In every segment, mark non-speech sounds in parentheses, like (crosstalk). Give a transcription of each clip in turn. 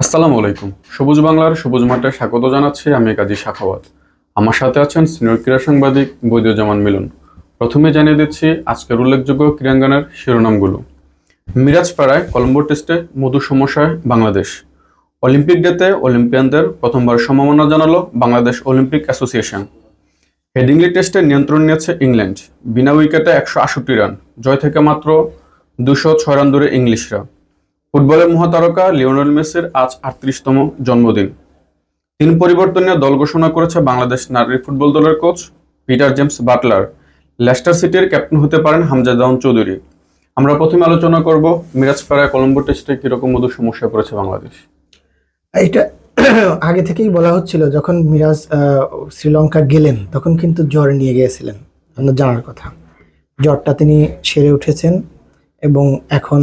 আসসালামু আলাইকুম। সবুজ বাংলার সবুজ মাঠে স্বাগত জানাচ্ছি আমি কাজী শাখাওয়াত। আমার সাথে আছেন সিনিয়র ক্রীড়া সাংবাদিক বৈদ্যজামান মিলন। প্রথমে জানিয়ে দিচ্ছি আজকের উল্লেখযোগ্য ক্রীড়াঙ্গনের শিরোনামগুলো। মিরাজ পাড়ায় কলম্বো টেস্টে মধু সমস্যায় বাংলাদেশ। অলিম্পিক ডেতে অলিম্পিয়ানদের প্রথমবার সম্ভাবনা জানালো বাংলাদেশ অলিম্পিক অ্যাসোসিয়েশন। হেডিংলি টেস্টে নিয়ন্ত্রণ নিয়েছে ইংল্যান্ড। বিনা উইকেটে একশো আষট্টি রান, জয় থেকে মাত্র দুশো ছয় রান দূরে ইংলিশরা। ফুটবলের মহাতারকা লিওনেল মেসির আজ আটত্রিশতম জন্মদিন। তিন পরিবর্তন নিয়ে দল ঘোষণা করেছে বাংলাদেশ নারী ফুটবল দলের coach Peter James Butler. Leicester সিটির ক্যাপ্টেন হতে পারেন হামজা দাউন চৌধুরী। আমরা প্রথমে আলোচনা করব মিরাজপাড়ায় কলম্বো টেস্টে কীরকম মধু সমস্যা পড়েছে বাংলাদেশ। এটা (clears throat) আগে থেকেই বলা হচ্ছিল, যখন মিরাজ শ্রীলঙ্কা গেলেন, তখন কিন্তু জ্বর নিয়ে গিয়েছিলেন। জানার কথা। জ্বরটা তিনি সেরে উঠেছেন এবং এখন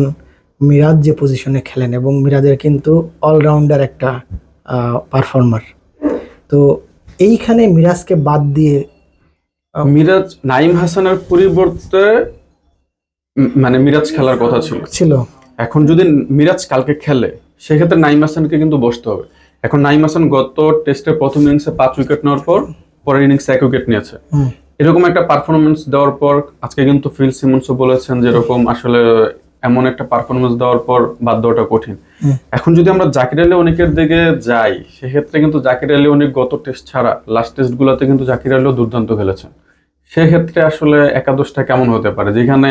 মিরাজ যে পজিশনে খেলেন এবং মিরাজের কিন্তু অলরাউন্ডার একটা পারফর্মার তো এইখানে মিরাজকে বাদ দিয়ে মিরাজ নাইম হাসানের পরিবর্তে মানে মিরাজ খেলার কথা ছিল। ছিল। এখন যদি মিরাজ কালকে খেলে সেক্ষেত্রে নাইম হাসানকে কিন্তু বসতে হবে। এখন নাইম হাসান গত টেস্টের প্রথম ইনিংসে পাঁচ উইকেট নেওয়ার পর পরের ইনিংসে এক উইকেট নিয়েছে। এরকম একটা পারফরমেন্স দেওয়ার পর আজকে কিন্তু ফিল সিমন্সও বলেছেন যে এরকম আসলে এমন একটা পারফরমেন্স দেওয়ার পর বাদ দেওয়াটা কঠিন। এখন যদি আমরা জাকির আলী অনেকের দিকে যাই সেক্ষেত্রে কিন্তু জাকির আলী অনেক গত টেস্ট ছাড়া লাস্ট টেস্ট গুলোতে কিন্তু জাকির আলীও দুর্দান্ত খেলেছেন। সেক্ষেত্রে আসলে একাদশটা কেমন হতে পারে? যেখানে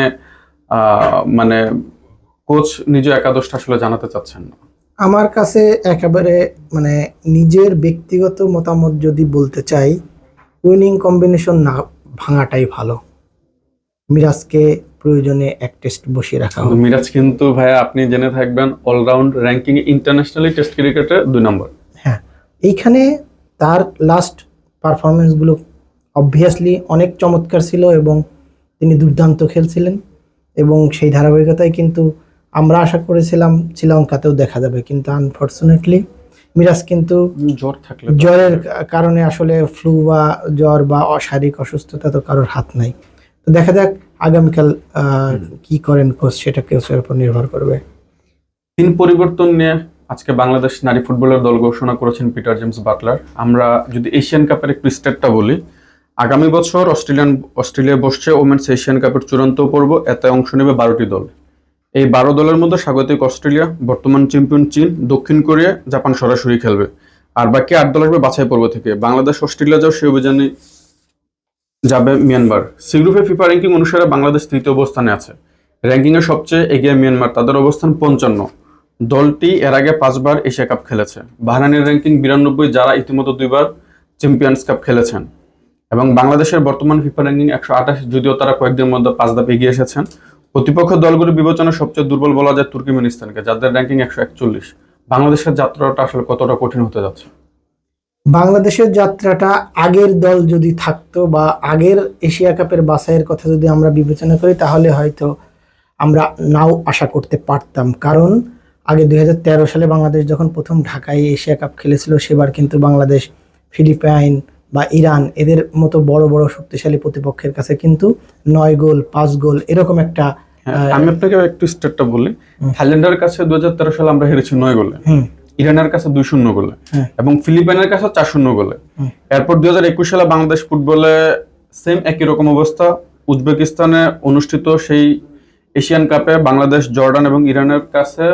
আহ, মানে কোচ নিজ একাদশটা আসলে জানাতে চাচ্ছেন না। আমার কাছে একেবারে মানে নিজের ব্যক্তিগত মতামত যদি বলতে চাই উইনিং কম্বিনেশন না ভাঙাটাই ভালো। মিরাজকে প্রয়োজনে এক টেস্ট বসিয়ে রাখা হবে। মিরাজ কিন্তু ভাইয়া আপনি জেনে থাকবেন অলরাউন্ড র্যাঙ্কিং ইন্টারন্যাশনালি টেস্ট ক্রিকেটে দুই নম্বর। হ্যাঁ এইখানে তার লাস্ট পারফরমেন্সগুলো অবভিয়াসলি অনেক চমৎকার ছিল এবং তিনি দুর্দান্ত খেলছিলেন এবং সেই ধারাবাহিকতায় কিন্তু আমরা আশা করেছিলাম শ্রীলঙ্কাতেও দেখা যাবে কিন্তু আনফর্চুনেটলি মিরাজ কিন্তু জ্বর থাকলে জ্বরের কারণে আসলে ফ্লু বা জ্বর বা অশারীরিক অসুস্থতা তো কারোর হাত নাই। তো দেখা যাক আগামীকাল কি করেন কোচ সেটা কোচের উপর নির্ভর করবে। তিন পরিবর্তন নিয়ে আজকে বাংলাদেশ নারী ফুটবলের দল ঘোষণা করেছেন পিটার জেমস বাটলার। আমরা যদি এশিয়ান কাপের একটু স্টেটটা বলি, আগামী বছর অস্ট্রেলিয়ান, অস্ট্রেলিয়া বসছে ওমেন্স এশিয়ান কাপের চূড়ান্ত পর্ব, এতে অংশ নেবে বারোটি দল। এই বারো দলের মধ্যে স্বাগতিক অস্ট্রেলিয়া, বর্তমান চ্যাম্পিয়ন চীন, দক্ষিণ কোরিয়া, জাপান সরাসরি খেলবে। আর বাকি আট দল আসবে বাছাই পর্ব থেকে। বাংলাদেশ অস্ট্রেলিয়া যাও, সেই অভিযানে যাবে মিয়ানমার। সি গ্রুপে ফিফা র্যাঙ্কিং অনুসারে বাংলাদেশ তৃতীয় অবস্থানে আছে। র্যাঙ্কিংয়ে সবচেয়ে এগিয়ে মিয়ানমার, তাদের অবস্থান পঞ্চান্ন। দলটি এর আগে পাঁচবার এশিয়া কাপ খেলেছে। বাহরানের র্যাঙ্কিং বিরানব্বই, যারা ইতিমধ্যে দুইবার চ্যাম্পিয়ন্স কাপ খেলেছেন। এবং বাংলাদেশের বর্তমান ফিফা র্যাঙ্কিং একশো আঠাশ, যদিও তারা কয়েকদিনের মধ্যে পাঁচ ধাপ এগিয়ে এসেছেন। প্রতিপক্ষ দলগুলোর বিবেচনায় সবচেয়ে দুর্বল বলা যায় তুর্কিমেনিস্তানকে, যাদের র্যাঙ্কিং একশো একচল্লিশ। বাংলাদেশের যাত্রাটা আসলে কতটা কঠিন হতে যাচ্ছে? বাংলাদেশের যাত্রাটা আগের দল যদি থাকতো বা আগের এশিয়া কাপের বাছাইয়ের কথা যদি আমরা বিবেচনা করি তাহলে হয়তো আমরা নাও আশা করতে পারতাম। কারণ আগে দু হাজার তেরো সালে বাংলাদেশ যখন প্রথম ঢাকায় এশিয়া কাপ খেলেছিল সেবার কিন্তু বাংলাদেশ ফিলিপাইন বা ইরান এদের মতো বড় বড় শক্তিশালী প্রতিপক্ষের কাছে কিন্তু নয় গোল পাঁচ গোল এরকম একটা হ্যাঁ, আমি আপনাকে একটু স্টেটটা বলি। থাইল্যান্ডের কাছে দুই হাজার তেরো সালে আমরা হেরেছি নয় গোলে। হুম। ইরানের কাছে দুই শূন্য গোলে হ্যাঁ। এবং ফিলিপাইনের কাছে চার শূন্য গোলে। এরপর দুই হাজার একুশ সালে বাংলাদেশ ফুটবলে সেম একই রকম অবস্থা। উজবেকিস্তানে অনুষ্ঠিত সেই এশিয়ান কাপে বাংলাদেশ জর্ডান এবং ইরানের কাছে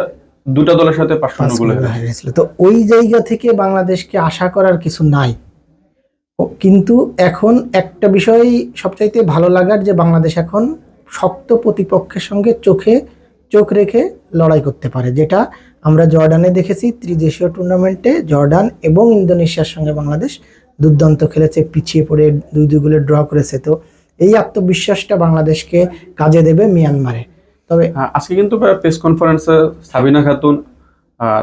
দুটা দলের সাথে পাঁচ শূন্য গোলে গোলে হেরেছে। হারিয়েছিল। তো ওই জায়গা থেকে বাংলাদেশকে আশা করার কিছু নাই। কিন্তু এখন একটা বিষয় সবচাইতে ভালো লাগার যে বাংলাদেশ এখন শক্ত প্রতিপক্ষের সঙ্গে চোখে চোখ রেখে লড়াই করতে পারে যেটা আমরা জর্ডানে দেখেছি ত্রিদেশীয় টুর্নামেন্টে জর্ডান এবং ইন্দোনেশিয়ার সঙ্গে বাংলাদেশ দুর্দান্ত খেলেছে পিছিয়ে পড়ে দুই দুই গোলে ড্র করেছে। তো এই আত্মবিশ্বাসটা বাংলাদেশকে কাজে দেবে মিয়ানমারে। তবে আজকে কিন্তু প্রেস কনফারেন্সে সাবিনা খাতুন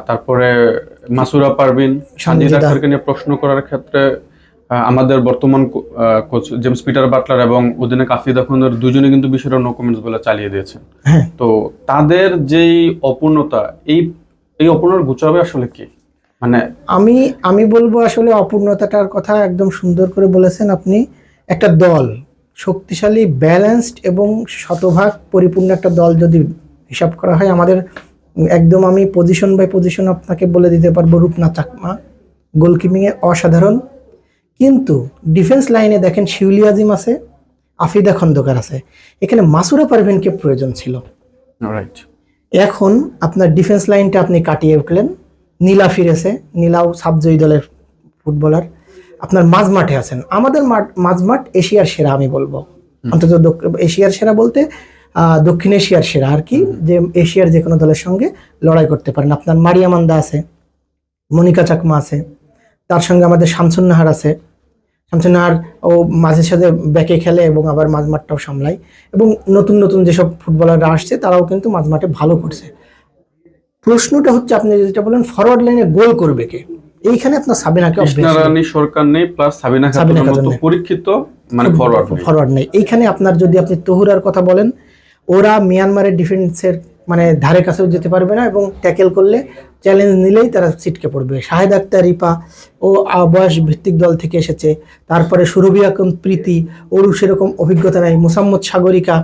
তারপরে মাসুরা পারভিন সানজিদা। নিয়ে প্রশ্ন করার ক্ষেত্রে আমাদের বর্তমান কোচ জেমস পিটার বাটলার এবং অধিনায়ক আফিদা খানের দুজনে কিন্তু বিষয়টা নো কমেন্টস বলে চালিয়ে দিয়েছেন। হ্যাঁ। তো তাদের যেই অপূর্ণতা এই এই অপূর্ণর গুছাবে আসলে কি? মানে আমি আমি বলব আসলে অপূর্ণতাটার কথা একদম সুন্দর করে বলেছেন আপনি। একটা দল শক্তিশালী ব্যালেন্সড এবং শতভাগ পরিপূর্ণ একটা দল যদি হিসাব করা হয় আমাদের একদম আমি পজিশন বাই পজিশন আপনাকে বলে দিতে পারব রূপনা চাকমা। গোলকিপিংয়ে অসাধারণ। কিন্তু ডিফেন্স লাইনে দেখেন শিউলি আজিম আছে আফিদা খন্দকার আছে। এখানে মাসুরা পারভিনকে প্রয়োজন ছিল। রাইট এখন আপনার ডিফেন্স লাইনটা আপনি কাটিয়ে উঠলেন। নীলা ফিরেছে নীলাও সাবজয়ী দলের ফুটবলার আপনার মাঝমাঠে আছেন। আমাদের মাঠ মাঝমাঠ এশিয়ার সেরা আমি বলব। অন্তত এশিয়ার সেরা বলতে দক্ষিণ এশিয়ার সেরা আর কি যে এশিয়ার যে কোনো দলের সঙ্গে লড়াই করতে পারেন। আপনার মারিয়ামান্দা আছে মনিকা চাকমা আছে তার সঙ্গে আমাদের শামসুন নাহার আছে। শামসুন নাহার ও মাঝে সাঝে ব্যাকে খেলে এবং আবার মাঝমাঠটাও সামলায়। এবং নতুন নতুন যেসব ফুটবলাররা আসছে তারাও কিন্তু মাঝমাঠে ভালো করছে। প্রশ্নটা হচ্ছে আপনি যেটা বলেন ফরওয়ার্ড লাইনে গোল করবে কে? এইখানে আপনার সাবিনাকে কৃষ্ণা সরকার নেই প্লাস সাবিনা সাবিনা মতো পরীক্ষিত মানে ফরওয়ার্ড ফরওয়ার্ড নেই। এইখানে আপনার যদি আপনি তহুরার কথা বলেন ওরা মিয়ানমারের ডিফেন্সের মানে ধারে কাছেও যেতে পারবে না এবং ট্যাকেল করলে চ্যালেঞ্জ নিলেই তারা ছিটকে পড়বে। শাহেদ আক্তার, রিপা ও বয়স ভিত্তিক দল থেকে এসেছে। তারপরে সুরভি আকন প্রীতি ওরু সেরকম অভিজ্ঞতা নাই। মুসাম্মদ সাগরিকা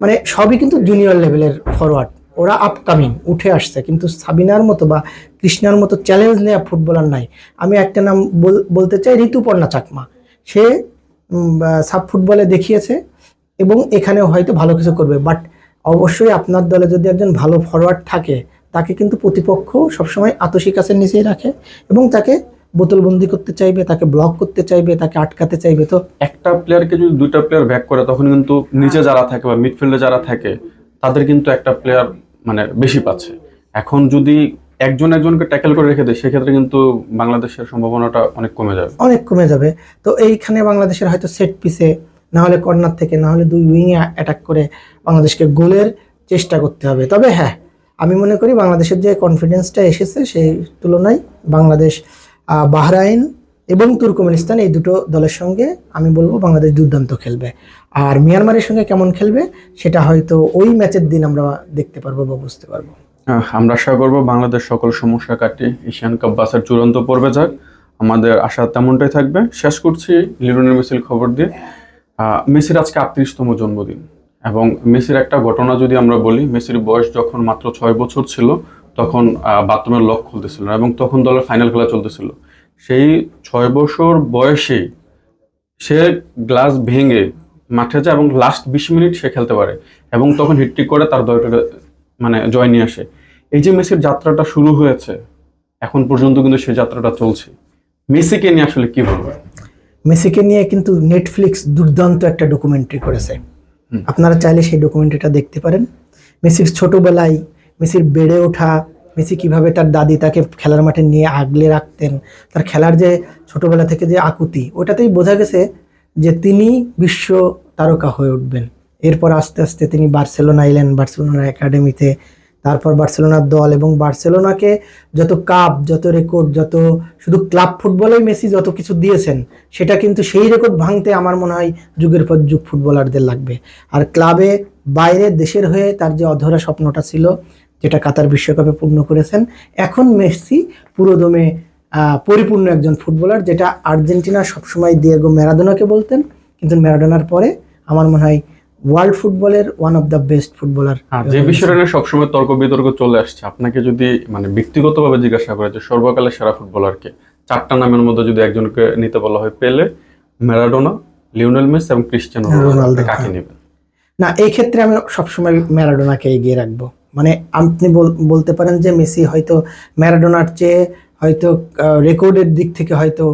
মানে সবই কিন্তু জুনিয়র লেভেলের ফরওয়ার্ড ওরা আপকামিং উঠে আসছে। কিন্তু সাবিনার মতো বা কৃষ্ণার মতো চ্যালেঞ্জ নেওয়া ফুটবলার নাই। আমি একটা নাম বল- বলতে চাই, ঋতুপর্ণা চাকমা। সে সাব ফুটবলে দেখিয়েছে এবং এখানেও হয়তো ভালো কিছু করবে। বাট অবশ্যই আপনার দলে যদি একজন ভালো ফরওয়ার্ড থাকে তাকে কিন্তু প্রতিপক্ষ সবসময় আতসী কাছের নিচেই রাখে এবং তাকে বোতলবন্দি করতে চাইবে তাকে ব্লক করতে চাইবে তাকে আটকাতে চাইবে। তো একটা প্লেয়ারকে যদি দুইটা প্লেয়ার ব্যাক করে তখন কিন্তু নিচে যারা থাকে বা মিডফিল্ডে যারা থাকে তাদের কিন্তু একটা প্লেয়ার মানে বেশি পাচ্ছে। এখন যদি একজন একজনকে ট্যাকেল করে রেখে দেয় সেক্ষেত্রে কিন্তু বাংলাদেশের সম্ভাবনাটা অনেক কমে যাবে। অনেক কমে যাবে। তো এইখানে বাংলাদেশের হয়তো সেট পিসে না হলে কর্নার থেকে না হলে দুই উইংয়ে অ্যাটাক করে বাংলাদেশকে গোলের চেষ্টা করতে হবে। তবে হ্যাঁ আমি মনে করি বাংলাদেশের যে কনফিডেন্সটা এসেছে সেই তুলনায় বাংলাদেশ বাহরাইন এবং তুর্কমেনিস্তান এই দুটো দলের সঙ্গে আমি বলব বাংলাদেশ দুর্দান্ত খেলবে। আর মিয়ানমারের সঙ্গে কেমন খেলবে সেটা হয়তো ওই ম্যাচের দিন আমরা দেখতে পারব বা বুঝতে পারব। আমরা আশা করব বাংলাদেশ সকল সমস্যা কাটিয়ে এশিয়ান কাপ বাসের চূড়ান্ত পর্বে যাক। আমাদের আশা তেমনটাই থাকবে। শেষ করছি লিওনেল মেসির খবর দিয়ে। মেসির আজকে আটত্রিশতম জন্মদিন। এবং মেসির একটা ঘটনা যদি আমরা বলি, মেসির বয়স যখন মাত্র ছয় বছর ছিল, তখন বাথরুমের লক খুলতেছিল এবং তখন দলের ফাইনাল খেলা চলতেছিল। সেই ছয় বছর বয়সেই সে গ্লাস ভেঙে মাঠে যায় এবং লাস্ট বিশ মিনিট সে খেলতে পারে এবং তখন হিট্রিক করে তার দলটাকে মানে জয় নিয়ে আসে। এই যে মেসির যাত্রাটা শুরু হয়েছে, এখন পর্যন্ত কিন্তু সেই যাত্রাটা চলছে। মেসিকে নিয়ে আসলে কি বলব মেসিকে নিয়ে কিন্তু নেটফ্লিক্স দুর্দান্ত একটা ডকুমেন্টারি করেছে। আপনারা চাইলে সেই ডকুমেন্টারিটা দেখতে পারেন। মেসির ছোটোবেলায় মেসির বেড়ে ওঠা, মেসি কীভাবে তার দাদি তাকে খেলার মাঠে নিয়ে আগলে রাখতেন, তার খেলার যে ছোটোবেলা থেকে যে আকুতি, ওটাতেই বোঝা গেছে যে তিনি বিশ্ব তারকা হয়ে উঠবেন। এরপর আস্তে আস্তে তিনি বার্সেলোনা এলেন বার্সেলোনা একাডেমিতে তারপর বার্সেলোনার দল এবং বার্সেলোনাকে যত কাপ যত রেকর্ড যত শুধু ক্লাব ফুটবলেই মেসি যত কিছু দিয়েছেন, সেটা কিন্তু সেই রেকর্ড ভাঙতে আমার মনে হয় যুগের পর যুগ ফুটবলারদের লাগবে। আর ক্লাবে বাইরে দেশের হয়ে তার যে অধরা স্বপ্নটা ছিল, যেটা কাতার বিশ্বকাপে পূর্ণ করেছেন, এখন মেসি পুরোদমে পরিপূর্ণ একজন ফুটবলার, যেটা আর্জেন্টিনা সবসময় দিয়েগো ম্যারাডোনাকে বলতেন, কিন্তু ম্যারাডোনার পরে আমার মনে হয় ওয়ার্ল্ড ফুটবলের one of the best footballer আর যে বিষয়টা নিয়ে সবসময় তর্ক বিতর্ক চলে আসছে আপনাকে যদি মানে ব্যক্তিগতভাবে জিজ্ঞাসা করে যে সর্বকালের সেরা ফুটবলারকে চারটা নামের মধ্যে যদি একজনকে নিতে বলা হয় পেলে ম্যারাডোনা লিওনেল মেসি এবং ক্রিস্টিয়ানো রোনালদো, রোনালদো কাকে হ্যাঁ। নেবেন? না এই ক্ষেত্রে আমি সবসময় ম্যারাডোনাকে এগিয়ে রাখব। মানে আপনি বল- বলতে পারেন যে মেসি হয়তো ম্যারাডোনার চেয়ে হয়তো রেকর্ডের দিক থেকে হয়তো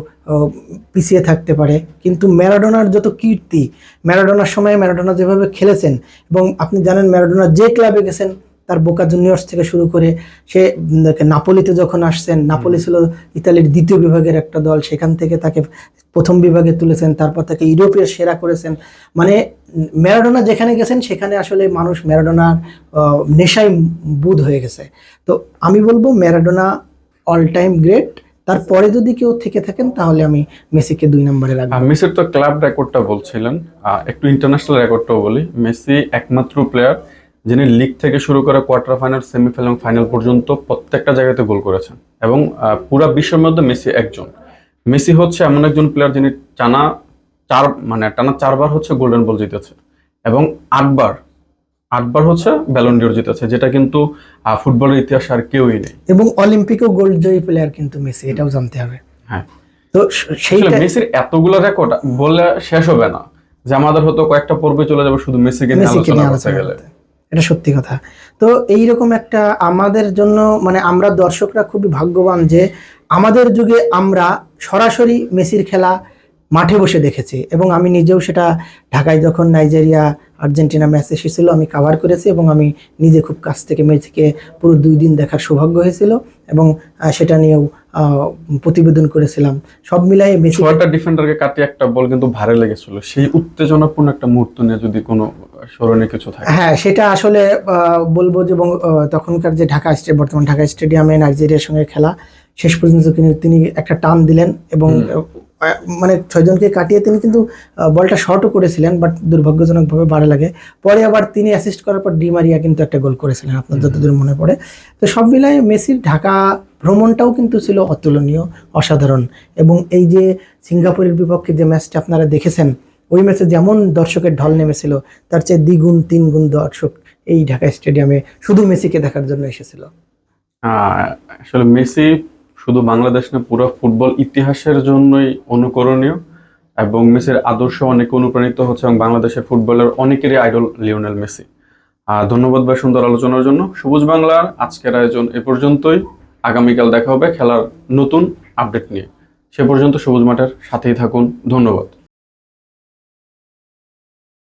পিছিয়ে থাকতে পারে। কিন্তু ম্যারাডোনার যত কীর্তি, ম্যারাডোনার সময় ম্যারাডোনা যেভাবে খেলেছেন, এবং আপনি জানেন ম্যারাডোনা যে ক্লাবে গেছেন, তার বোকা জুনিয়র্স থেকে শুরু করে, সে নাপোলিতে যখন আসছেন, নাপোলি ছিল ইতালির দ্বিতীয় বিভাগের একটা দল, সেখান থেকে তাকে প্রথম বিভাগে তুলেছেন, তারপর তাকে ইউরোপের সেরা করেছেন। মানে ম্যারাডোনা যেখানে গেছেন, সেখানে আসলে মানুষ ম্যারাডোনার নেশায় বুধ হয়ে গেছে। তো আমি বলব ম্যারাডোনা অল টাইম গ্রেট তারপরে যদি কেউ থেকে থাকেন, তাহলে আমি মেসিকে দুই নম্বরে রাখব। মেসির তো ক্লাব রেকর্ডটা বলছিলেন। একটু ইন্টারন্যাশনাল রেকর্ডটাও বলি। মেসি একমাত্র প্লেয়ার যিনি লিগ থেকে শুরু করে কোয়ার্টার ফাইনাল সেমিফাইনাল ফাইনাল পর্যন্ত প্রত্যেকটা জায়গাতে গোল করেছেন। এবং পুরা বিশ্বের মধ্যে মেসি একজন। মেসি হচ্ছে এমন একজন প্লেয়ার যিনি টানা চার মানে টানা চারবার হচ্ছে গোল্ডেন বল জিতেছে। এবং আটবার আটবার হচ্ছে ব্যালন্ডিওর জিতেছে যেটা কিন্তু ফুটবলের ইতিহাসে আর কেউই নেই। এবং অলিম্পিকও গোল্ড জয়ী প্লেয়ার কিন্তু মেসি এটাও জানতে হবে। হ্যাঁ। তো সেই মেসির এতগুলো রেকর্ড বলে শেষ হবে না যে আমাদের হয়তো কয়েকটা পর্বে চলে যাবে শুধু মেসিকে নিয়ে আলোচনা করতে গেলে। এটা সত্যি কথা। তো এইরকম একটা আমাদের জন্য মানে আমরা দর্শকরা খুবই ভাগ্যবান যে আমাদের যুগে আমরা সরাসরি মেসির খেলা মাঠে বসে দেখেছি এবং আমি নিজেও সেটা ঢাকায় যখন নাইজেরিয়া আর্জেন্টিনা ম্যাচ এসেছিল আমি কাভার করেছি এবং আমি নিজে খুব কাছ থেকে মেসিকে পুরো দুই দিন দেখার সৌভাগ্য হয়েছিল এবং সেটা নিয়েও প্রতিবেদন করেছিলাম। সব মিলাই ছয়টা ডিফেন্ডারকে কাটিয়ে একটা বল কিন্তু ভারে লেগেছিল। সেই উত্তেজনাপূর্ণ একটা মুহূর্ত নিয়ে যদি কোনো স্মরণীয় কিছু থাকে। হ্যাঁ সেটা আসলে বলব যে এবং, তখনকার যে ঢাকা স্টে বর্তমান ঢাকা স্টেডিয়ামে নাইজেরিয়ার সঙ্গে খেলা শেষ পর্যন্ত তিনি একটা টান দিলেন এবং মানে ছয়জনকে কাটিয়ে তিনি কিন্তু বলটা শর্টও করেছিলেন বাট দুর্ভাগ্যজনকভাবে বাড়ে লাগে। পরে আবার তিনি অ্যাসিস্ট করার পর ডি মারিয়া কিন্তু একটা গোল করেছিলেন আপনার যতদূর মনে পড়ে। তো সব মিলাই মেসির ঢাকা ভ্রমণটাও কিন্তু ছিল অতুলনীয় অসাধারণ। এবং এই যে সিঙ্গাপুরের বিপক্ষে যে ম্যাচটা আপনারা দেখেছেন ওই ম্যাচে যেমন দর্শকের ঢল নেমেছিল তার চেয়ে দ্বিগুণ তিন গুণ দর্শক এই ঢাকা স্টেডিয়ামে শুধু মেসিকে দেখার জন্য এসেছিল। আসলে মেসি শুধু বাংলাদেশ না, পুরো ফুটবল ইতিহাসের জন্যই অনুকরণীয় এবং মেসির আদর্শ অনেক অনুপ্রাণিত হচ্ছে এবং বাংলাদেশের ফুটবলের অনেকেরই আইডল লিওনেল মেসি। ধন্যবাদ ভাই সুন্দর আলোচনার জন্য। সবুজ বাংলার আজকের আয়োজন এ পর্যন্তই। আগামীকাল দেখা হবে খেলার নতুন আপডেট নিয়ে। সে পর্যন্ত সবুজ মাঠের সাথেই থাকুন। ধন্যবাদ।